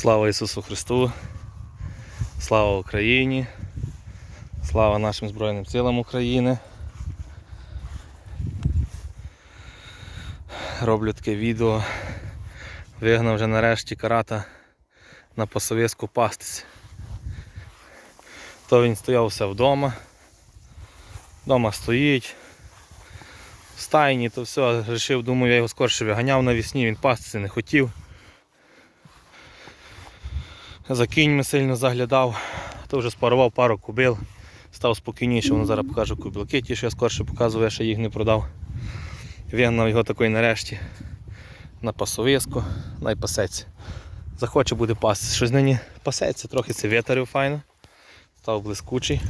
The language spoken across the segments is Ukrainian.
Слава Ісусу Христу! Слава Україні! Слава нашим Збройним силам України! Роблю таке відео. Вигнав вже нарешті карата на пасовиску пастись. То він стояв все вдома. Вдома стоїть. В стайні, то все, рішив, думаю, я його скорше виганяв навісні, він пастися не хотів. За кіньми сильно заглядав, то вже спарував пару кубил, став спокійніше, воно зараз покажу кубилки, ті, що я скорше показував, я ще їх не продав. Вигнав його такої нарешті на пасовиску, най пасеться. Захоче буде пасти. Щось нині пасеться, трохи це вітарів файно. Став блискучий.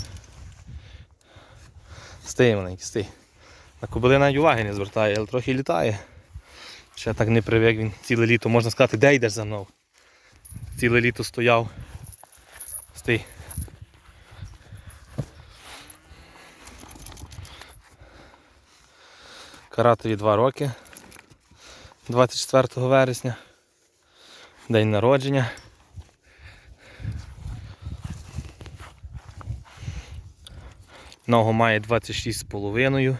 Стій маленький, стій. На кобили навіть уваги не звертає, але трохи літає. Ще так не привик він ціле літо, можна сказати, де йдеш за мною? Ціле літо стояв. Стій. Каратові 2 роки. 24 вересня. День народження. Ногу має 26,5.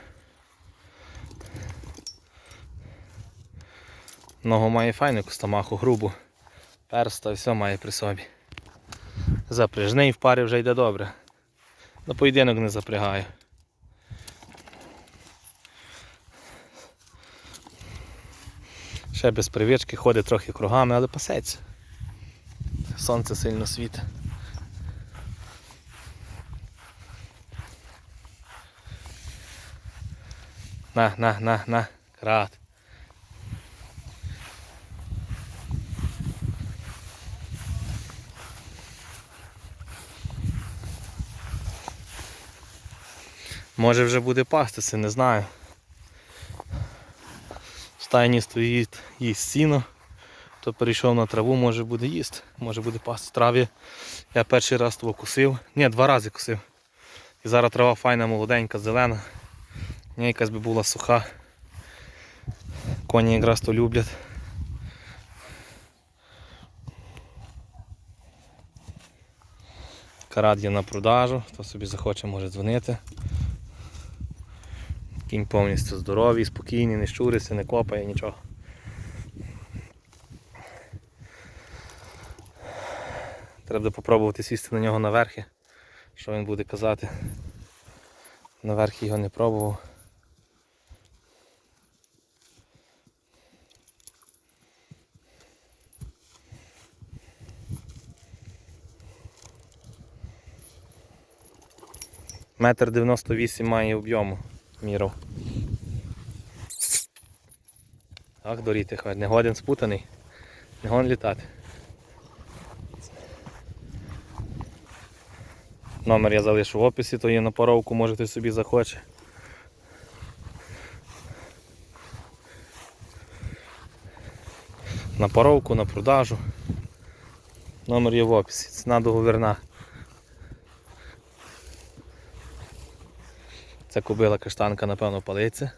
Ногу має файну костомаху, грубу. Перста, все має при собі. Запряжний в парі вже йде добре. На поєдинок не запрягаю. Ще без привички, ходить трохи кругами, але пасеться. Сонце сильно світить. На, на, на, на, крат. Може вже буде пастися, не знаю. В стайні стоїть їсть сіно, то перейшов на траву, може буде їсти, може буде пасти траві. Я перший раз того кусив. Ні, два рази кусив. І зараз трава файна, молоденька, зелена. Ні, якась би була суха. Коні якраз то люблять. Карат є на продажу, хто собі захоче, може дзвонити. Кінь повністю здоровий, спокійний, не щуриться, не копає, нічого. Треба попробувати сісти на нього наверхи. Що він буде казати. Наверх його не пробував. Метр 98 має об'єму міров. Ах, доріти ходить, не годен спутаний, не гон літати. Номер я залишу в описі, то є на поровку, може хтось собі захоче. На поровку, на продажу. Номер є в описі, ціна договірна. Це кобила каштанка, напевно, палиться.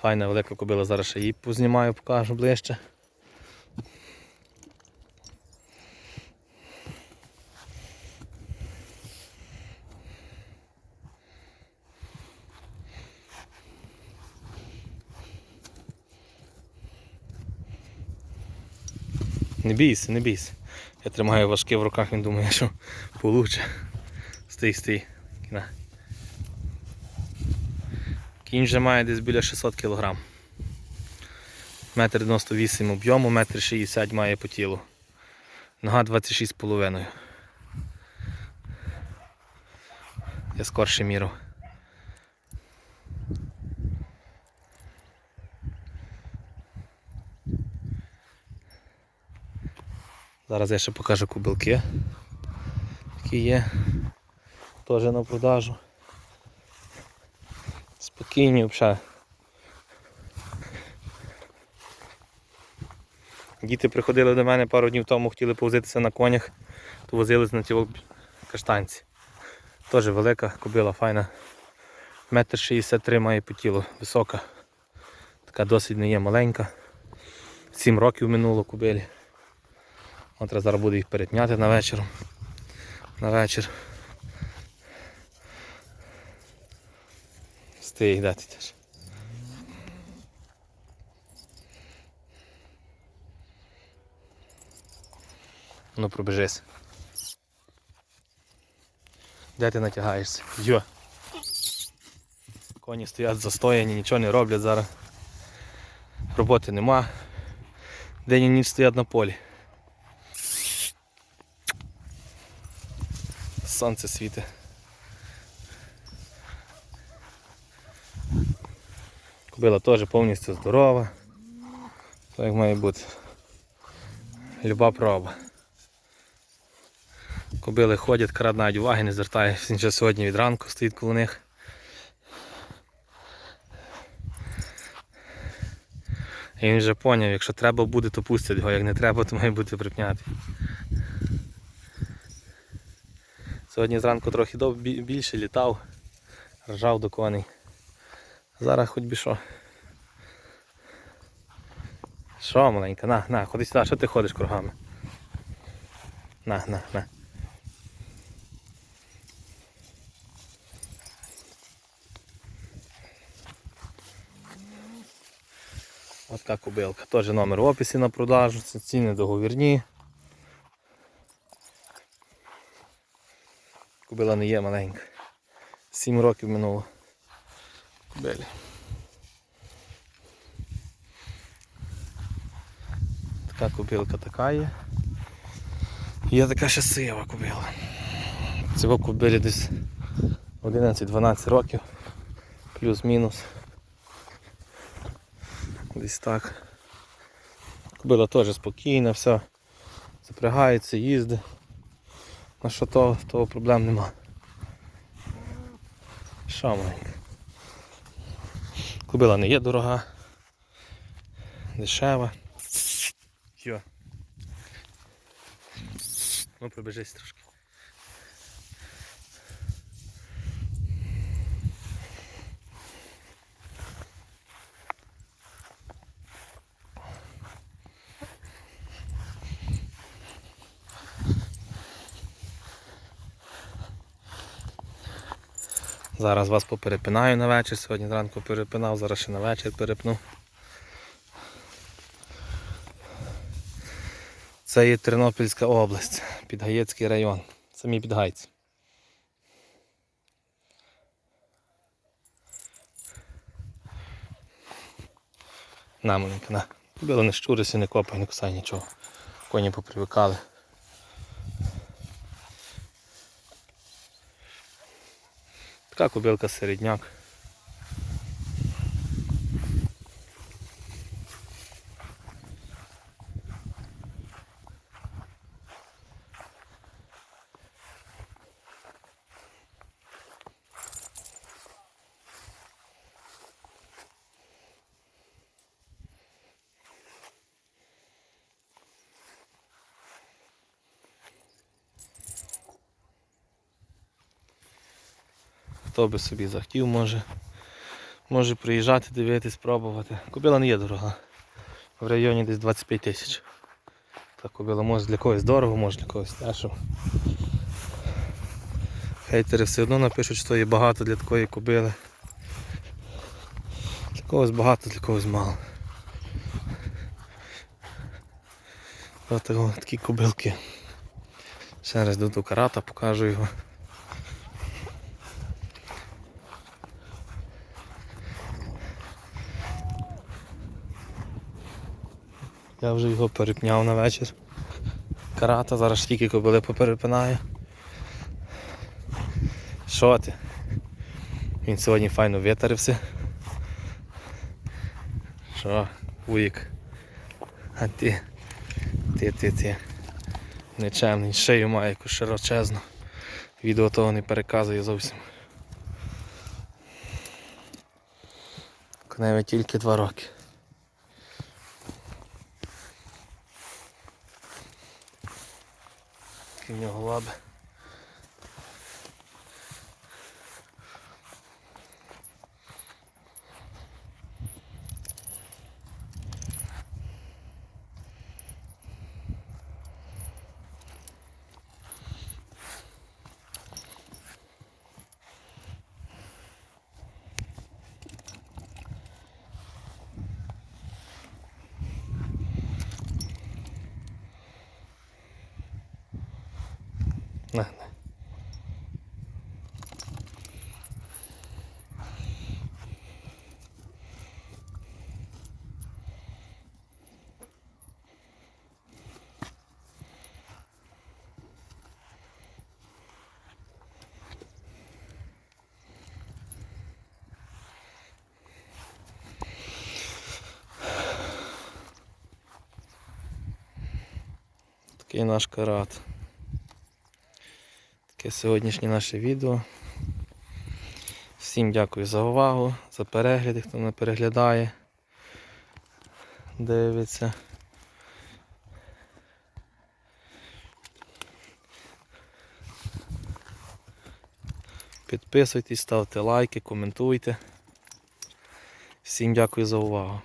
Файна велика кобила, зараз ще її познімаю, покажу ближче. Не бійся, не бійся. Я тримаю важке в руках, він думає, що получше. Стій, стій. На. Кінь вже має десь біля 600 кг. Метр 98 об'єму, метр 60 має по тілу. Нога 26,5. Я скорше міру. Зараз я ще покажу кубилки, які є. Теж на продажу. Спокійні взагалі. Діти приходили до мене пару днів тому, хотіли повозитися на конях, то возились на ті каштанці. Теж велика кобила, файна. Метр 63 має по тілу, висока. Така досить не є маленька. Сім років минуло кобилі. От зараз буде їх перетняти на вечір. На вечір. Стій, де ти теж. Ну пробежись. Де ти натягаєшся? Йо. Коні стоять застояні, нічого не роблять зараз. Роботи нема. День і ніч стоять на полі. Сонце світить. Кобила теж повністю здорова. Так має бути. Люба проба. Кобили ходять, крат навіть уваги не звертає. Він вже сьогодні від ранку стоїть коло них. І він вже поняв, якщо треба буде, то пустять його, як не треба, то має бути припнятий. Сьогодні зранку трохи більше літав, ржав до коней. Зараз хоч би що. Що, маленька, на, на, ходи сюди, що ти ходиш кругами? На, на, на. От така кобилка. Теж номер в описі на продажу, це ціни договірні. Кобила не є маленька. Сім років минуло. Кобилі. Така кобилка така є. Є така ще сива кобила. Цього кобилі десь 11-12 років. Плюс-мінус. Десь так. Кобила теж спокійна, все. Запрягається, їздить. На що того, того проблем нема. Що маленька. Кобила не є дорога. Дешева. Йо. Ну пробіжись трошки. Зараз вас поперепинаю на вечір. Сьогодні зранку перепинав, зараз ще на вечір перепну. Це є Тернопільська область, Підгаєцький район. Самі підгайці. На, маленька, на. Біло не щурися, не копай, не кусай нічого. Коні попривикали. Така кобилка середняк. Хто би собі захотів, може, може приїжджати, дивитись, пробувати. Кобила не є дорога. В районі десь 25 тисяч. Та кобила може для когось дорого, може для когось дешево. Хейтери все одно напишуть, що є багато для такої кобили. Для когось багато, для когось мало. Ось такі кобилки. Ще раз до карата, покажу його. Я вже його перепняв на вечір. Карата, зараз тільки кобили поперепинаю. Що ти? Він сьогодні файно витарився. Що, вуїк? А ти, ти, ти, ти. Нечемний, шею має якусь широчезну. Відео того не переказує зовсім. Коневі тільки два роки. Такі в нього лаби. На, на. Такий наш карат. Таке сьогоднішнє наше відео. Всім дякую за увагу, за перегляди, хто не переглядає, дивиться. Підписуйтесь, ставте лайки, коментуйте. Всім дякую за увагу.